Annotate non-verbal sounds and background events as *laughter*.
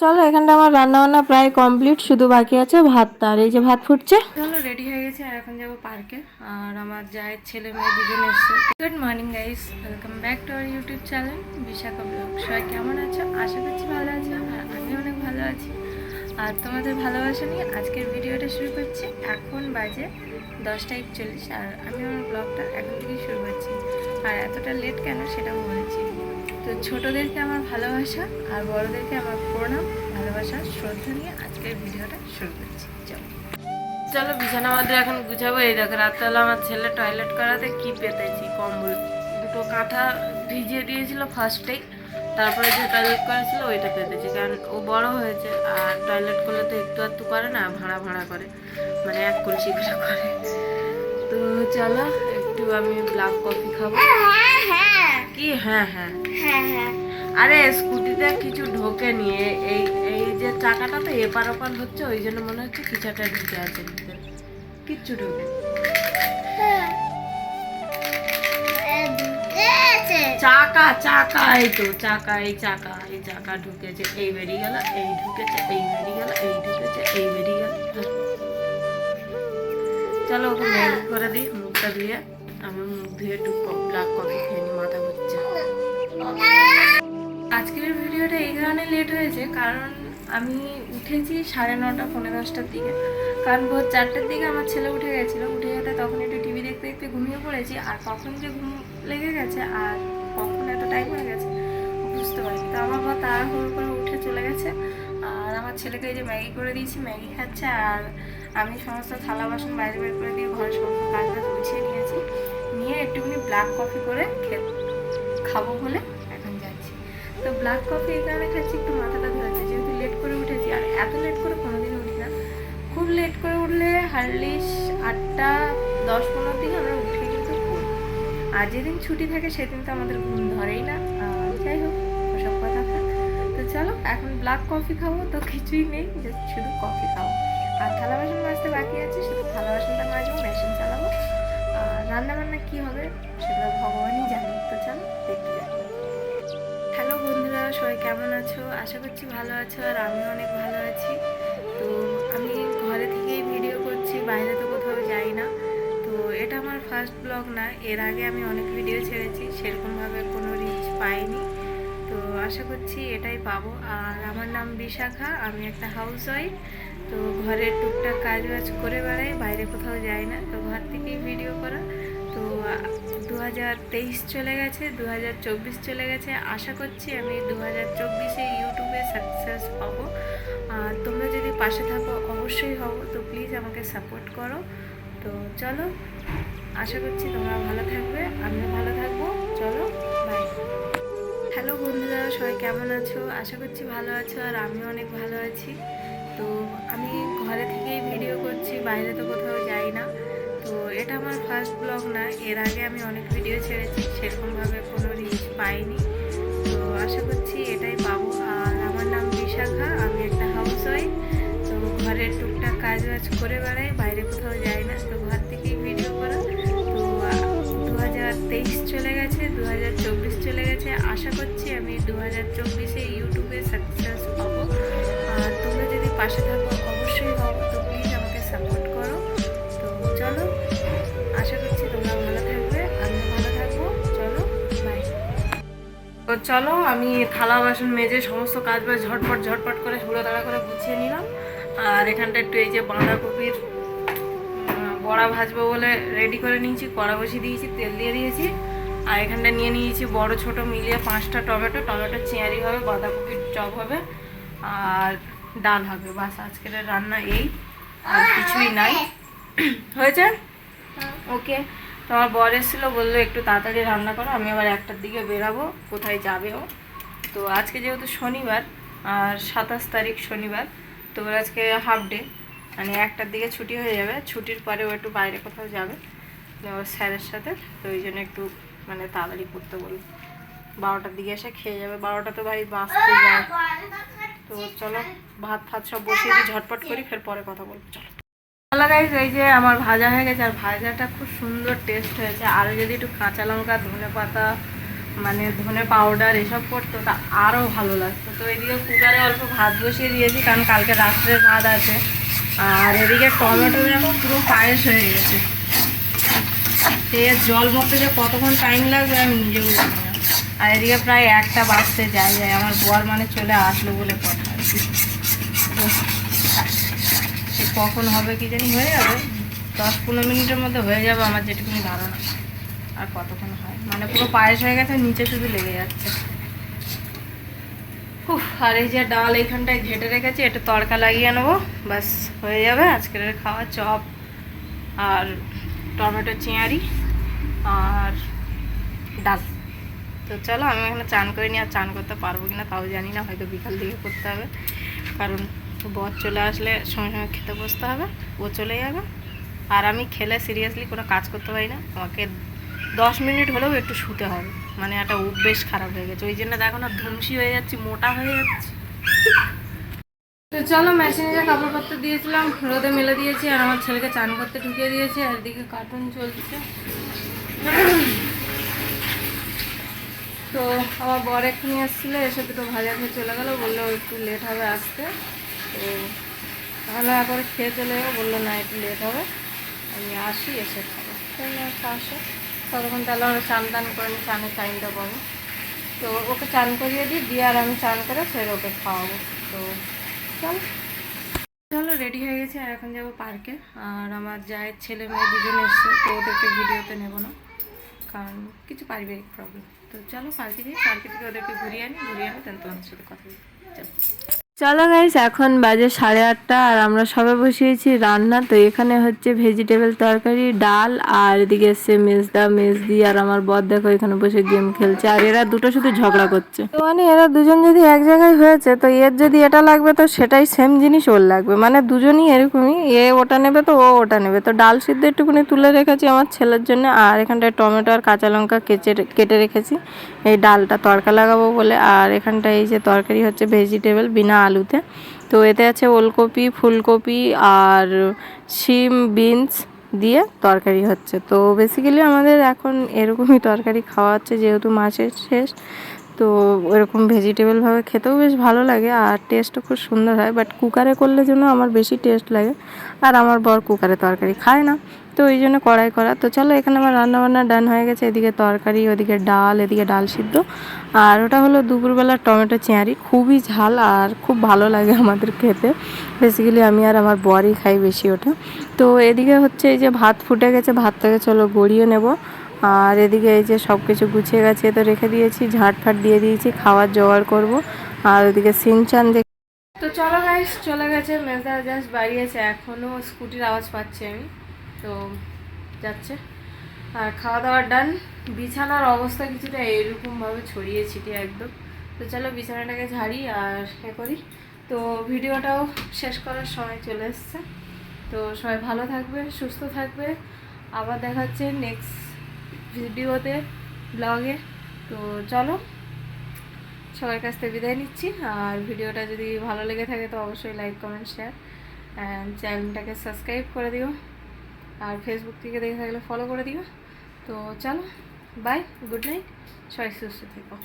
চলো, এখানটা আমার রান্না বান্না প্রায় কমপ্লিট, শুধু বাকি আছে ভাতটা আর এই যে ভাত ফুটছে। চলো রেডি হয়ে গেছে, আর এখন যাব পার্কে আর আমার জায়ের ছেলে মেয়ে দুজন এসছে। Good morning guys welcome back to our YouTube channel Bishakha blog সবাই কেমন আছো? আশা করছি ভালো আছো, আর আমি অনেক ভালো আছি। আর তোমাদের ভালোবাসা নিয়ে আজকের ভিডিওটা শুরু করছি। এখন বাজে দশটা একচল্লিশ, আর আমি আমার ব্লগটা এখন থেকেই শুরু করছি। আর এতটা লেট কেন সেটাও বলেছি। তো ছোটদেরকে আমার ভালোবাসা আর বড়দেরকে আমার প্রণাম, ভালোবাসা, শ্রদ্ধা নিয়ে আজকের ভিডিওটা শুরু করছি। চলো। চলো, বিছানা আমাদের এখন গুছাবো। এই দেখো, রাত্রেবেলা আমার ছেলে টয়লেট করাতে কি পেতেছি, কম্বল। দুটো কাঁথা ভিজিয়ে দিয়েছিল ফার্স্টেই তারপরে যে টয়লেট করেছিল, ওইটা পেতেছি। কারণ ও বড় হয়েছে আর টয়লেট করলে তো একটু আধটু করে না, ভাড়া ভাড়া করে। মানে এক কলসি করে তো চলো, একটু আমি ব্ল্যাক কফি খাব। কি? হ্যাঁ হ্যাঁ। আরে স্কুটিতে কিছু ঢোকে নিয়ে এই এই যে চাকাটা তো এপার ওপার হচ্ছে ওই জন্য মনে হচ্ছে কিছু একটা ঢুকে আছে ভিতরে। কিচ্ছু ঢোকে চাকা চাকা এই তো চাকা এই চাকা এই চাকা ঢুকেছে এই বেরিয়ে গেল এই ঢুকেছে এই বেরিয়ে গেল এই ঢুকেছে এই বেরিয়ে গেল। চলো ওকে মেল করে দিই মুখটা ধুয়ে আমি মুখ ধুয়ে একটু ব্ল্যাক কফি খেয়ে মাথা ঘুরছে। আজকের ভিডিওটা এই কারণে লেট হয়েছে, কারণ আমি উঠেছি সাড়ে নটা পনেরো দশটার দিকে। কারণ ভোর চারটের দিকে আমার ছেলে উঠে গেছিল, উঠে যেতে তখন একটু টিভি দেখতে দেখতে ঘুমিয়ে পড়েছি, আর কখন যে ঘুম লেগে গেছে আর কখন এত টাইম হয়ে গেছে, বুঝতে পারিনি। তো আমার মা তাড়াহুড়ো করে উঠে চলে গেছে, আর আমার ছেলেকে এই যে ম্যাগি করে দিয়েছি, ম্যাগি খাচ্ছে, আর আমি সমস্ত থালা বাসন বাইরে বের করে দিয়ে ঘরের সমস্ত কাজ গুছিয়ে নিয়েছি। নিয়ে একটুখানি ব্ল্যাক কফি করে খাব বলে এখন যাচ্ছি। তো ব্ল্যাক কফি এই কারণে খাচ্ছি, একটু মাথাটা ধরেছে, যেহেতু লেট করে উঠেছি, আর এত লেট করে কোনোদিন উঠি না। খুব লেট করে উঠলে হার্ডলি আটটা দশ পনেরো দিকে আমরা উঠে কিন্তু আর যেদিন ছুটি থাকে সেদিন তো আমাদের ঘুম ধরেই না। যাই হোক, ওসব কথা তো চলো, এখন ব্ল্যাক কফি খাব, তো কিছুই নেই, just শুধু কফি খাব। আর থালা বাসন মাজতে বাকি আছে, শুধু থালা বাসনটা মাজবো মেশিন চালাবো। আর রান্না বান্না কী হবে সেটা ভগবানই জানে। তো চলো, দেখতে হ্যালো বন্ধুরা, সবাই কেমন আছো? আশা করছি ভালো আছো আর আমিও অনেক ভালো আছি। তো আমি ঘরে থেকেই ভিডিও করছি, বাইরে তো কোথাও যাই না। তো এটা আমার ফার্স্ট ব্লগ না, এর আগে আমি অনেক ভিডিও ছেড়েছি, সেরকমভাবে কোনো রিচ পাইনি। তো আশা করছি এটাই পাবো। আর আমার নাম বিশাখা, আমি একটা হাউস ওয়াইফ তো ঘরের টুকটাক কাজ বাজ করে বেড়াই, বাইরে কোথাও যাই না। তো ঘর থেকেই ভিডিও করা। তো দু হাজার তেইশ চলে গেছে দু হাজার চব্বিশ চলে গেছে। আশা করছি আমি দু হাজার চব্বিশে ইউটিউবে সাকসেস পাবো। আর তোমরা যদি পাশে থাকো, অবশ্যই হব তো প্লিজ আমাকে সাপোর্ট করো। তো চলো, আশা করছি তোমরা ভালো থাকবে। আমিও ভালো থাকব। চলো বাই হ্যালো বন্ধুরা, সবাই কেমন আছো? আশা করছি ভালো আছো আর আমিও অনেক ভালো আছি। তো আমি ঘরে থেকেই ভিডিও করছি, বাইরে তো কোথাও যাই না। তো এটা আমার ফার্স্ট ব্লগ না, এর আগে আমি অনেক ভিডিও ছেড়েছি, সেরকমভাবে কোনো রিচ পাইনি। তো আশা করছি এটাই পাবো। আর আমার নাম বিশাখা, আমি একটা হাউস ওয়াইফ তো ঘরের টুকটাক কাজ বাজ করে বেড়াই, বাইরে কোথাও যাই না। তো ঘর থেকেই ভিডিও করা। তো দু হাজার তেইশ চলে গেছে দু হাজার চব্বিশ চলে গেছে। আশা করছি আমি দু হাজার চব্বিশে ইউটিউবে সাকসেস পাবো। আর তোমরা যদি পাশে থাকো, অবশ্যই হব তো তো চলো আমি থালা বাসন মেজে সমস্ত কাজ বাজ ঝটপট ঝটপট করে হুড়ো তাড়া করে গুছিয়ে নিলাম। আর এখানটা একটু এই যে বাঁধাকপির বড়া ভাজবো বলে রেডি করে নিয়েছি কড়া বসিয়ে দিয়েছি তেল দিয়ে দিয়েছি। আর এখানটা নিয়ে নিয়েছি বড় ছোট মিলিয়ে পাঁচটা টমেটো। টমেটো চেয়ারি হবে বাঁধাকপির চপ হবে আর ডাল হবে। বাস আজকের রান্না এই আর কিছুই নাই। *clears throat* হয়েছে? ওকে তো আমার বর এসেছিল, বলল একটু তাড়াতাড়ি রান্না করো, আমি আবার একটার দিকে বেরাবো, কোথায় যাবে ও? তো আজকে যেহেতু শনিবার, আর সাতাশ তারিখ শনিবার, তো ওর আজকে হাফ ডে মানে একটার দিকে ছুটি হয়ে যাবে, ছুটির পরে ও একটু বাইরে কোথাও যাবে ওর স্যারের সাথে, তো ওই জন্য একটু মানে তাড়াতাড়ি করতে বলব বারোটার দিকে এসে খেয়ে যাবে, বারোটা তো ভাই বাঁচতে যায়। তো চলো, ভাত ফাত সব বসিয়ে দিই, ঝটপট করি, ফের পরে কথা বলব, চলো। গাইজ এই যে আমার ভাজা হয়ে গেছে, আর ভাজাটা খুব সুন্দর টেস্ট হয়েছে। আরও যদি একটু কাঁচা লঙ্কা, ধনে পাতা মানে ধনে পাউডার এসব করতো, তা আরও ভালো লাগতো। তো এদিকে কুকারে অল্প ভাত বসিয়ে দিয়েছি, কারণ কালকে রাত্রের ভাত আছে। আর এদিকে টমেটো দেখো পুরো পায়েস হয়ে গেছে। সে জল মরতে যে কতক্ষণ টাইম লাগবে, আমি নিজেও আর এদিকে প্রায় একটা বাজতে যায় যায় আমার বর মানে চলে আসলো বলে কথা। কখন হবে কি জানি হয়ে যাবে। দশ পনেরো মিনিটের মধ্যে হয়ে যাবে আমার যেটুকুনি ধারণা। আর কতক্ষণ হয়? মানে পুরো পায়েস হয়ে গেছে, নিচে শুধু লেগে যাচ্ছে। আর এই যে ডাল এইখানটায় ঘেটে রেখেছি এটা তড়কা লাগিয়ে নেব ব্যাস, হয়ে যাবে আজকের খাওয়া চপ আর টমেটো চিঁয়ারি আর ডাল। তো চলো, আমি এখানে চান করে আর চান করতে পারব কিনা তাও জানি না, হয়তো বিকাল দিকে করতে হবে। কারণ বর চলে আসলে সঙ্গে সঙ্গে খেতে বসতে হবে, ও চলে যাবে। আর আমি খেলে সিরিয়াসলি কোনো কাজ করতে পারি না। আমাকে দশ মিনিট হলেও একটু শুতে হবে। মানে একটা অভ্যেস খারাপ হয়ে গেছে। ওই জন্য দেখো না ধ্বংসী হয়ে যাচ্ছি, মোটা হয়ে যাচ্ছি। তো চলো মেশিনে যে কাপড়পত্র দিয়েছিলাম, রোদে মেলে দিয়েছি আর আমার ছেলেকে চান করতে ঢুকিয়ে দিয়েছি আর এদিকে কার্টুন চলছে। তো আমার বর এক্ষুনি আসছিল এসে দুটো ভাজা খেয়ে চলে গেলো, বলল একটু লেট হবে আসতে। তো তাহলে একবার খেয়ে চলে যাব। বলল, না, একটু লেট হবে। আমি আসি, এসে খাব। তো আমি একটা আসো। ততক্ষণ তাহলে আমরা চান টান করে নিই চানের টাইমটা পাবো। তো ওকে চান করিয়ে দিই, দিয়ে আর আমি চান করে ফের ওকে খাওয়াবো। তো চল। চলো রেডি হয়ে গেছি, আর এখন যাব পার্কে। আর আমার জায়ের ছেলে মেয়ে দুজন এসছে, তো ওদেরকে ভিডিওতে নেব না। কারণ কিছু পারিবারিক প্রবলেম তো চলো, পার্কে যাই। পার্কে থেকে ওদেরকে ঘুরিয়ে আনি ঘুরিয়ে আনি তাহলে তোমাদের সাথে কথা বলি চলো। চলো গাইস এখন বাজে সাড়ে আটটা আর আমরা সবে বসিয়েছি রান্না। তো এখানে হচ্ছে ভেজিটেবল তরকারি, ডাল আর এদিকে এসছে মেজদা, মেজদি আর আমার বর দেখো এখানে বসে গেম খেলছে আর এরা দুটো শুধু ঝগড়া করছে। তো মানে এরা দুজন যদি এক জায়গায় হয়েছে, তো এর যদি এটা লাগবে, তো সেটাই সেম জিনিস ওর লাগবে। মানে দুজনই এরকমই, এ ওটা নেবে, তো ও ওটা নেবে। তো ডাল সিদ্ধ একটুখানি তুলে রেখেছি আমার ছেলের জন্য আর এখানটায় টমেটো আর কাঁচা লঙ্কা কেচে কেটে রেখেছি। এই ডালটা তড়কা লাগাবো বলে। আর এখানটায় এই যে তরকারি হচ্ছে ভেজিটেবল বিনা আলুতে। তো এতে আছে ওলকপি, ফুলকপি আর শিম, বিনস দিয়ে তরকারি হচ্ছে। তো বেসিক্যালি আমাদের এখন এরকমই তরকারি খাওয়া হচ্ছে যেহেতু মাছের শেষ। তো এরকম ভেজিটেবলভাবে খেতেও বেশ ভালো লাগে আর টেস্টও খুব সুন্দর হয়। বাট কুকারে করলে জন্য আমার বেশি টেস্ট লাগে। আর আমার বর কুকারে তরকারি খায় না। তো ওই জন্য কড়াই করা। তো চলো এখানে আমার রান্না বান্না ডান হয়ে গেছে। এদিকে তরকারি, ওদিকে ডাল, এদিকে ডাল সিদ্ধ। আর ওটা হলো দুপুরবেলা টমেটো চেঁয়ারি খুবই ঝাল আর খুব ভালো লাগে আমাদের খেতে। বেসিক্যালি আমি আর আমার বরই খাই বেশি ওটা। তো এদিকে হচ্ছে এই যে ভাত ফুটে গেছে, ভাতটাকে চলো গড়িয়ে নেব। আর এদিকে এই যে সব কিছু গুছিয়ে গেছে তো রেখে দিয়েছি ঝাট ফাট দিয়ে দিয়েছি, খাওয়ার জোগাড় করব। আর ওদিকে সিনচান তো চলো গাইস চলে গেছে, মেজদা জাস্ট বাড়িয়েছে এখনও স্কুটির আওয়াজ পাচ্ছি আমি। তো যাচ্ছে। আর খাওয়া দাওয়ার ডান বিছানার অবস্থা কিছুটা এরকমভাবে ছড়িয়ে ছিটিয়ে একদম। তো চলো বিছানাটাকে ঝাড়ি আর এ করি। তো ভিডিওটাও শেষ করার সময় চলে এসছে। তো সবাই ভালো থাকবে, সুস্থ থাকবে। আবার দেখা হচ্ছে নেক্সট ভিডিওতে ব্লগে তো চলো, সবার কাছ থেকে বিদায় নিচ্ছি। আর ভিডিওটা যদি ভালো লেগে থাকে তো অবশ্যই লাইক কমেন্ট শেয়ার অ্যান্ড চ্যানেলটাকে সাবস্ক্রাইব করে দিও। আর ফেসবুক থেকে দেখে থাকলে ফলো করে দিও। তো চলো বাই গুড নাইট সবাই সুস্থ থেকো।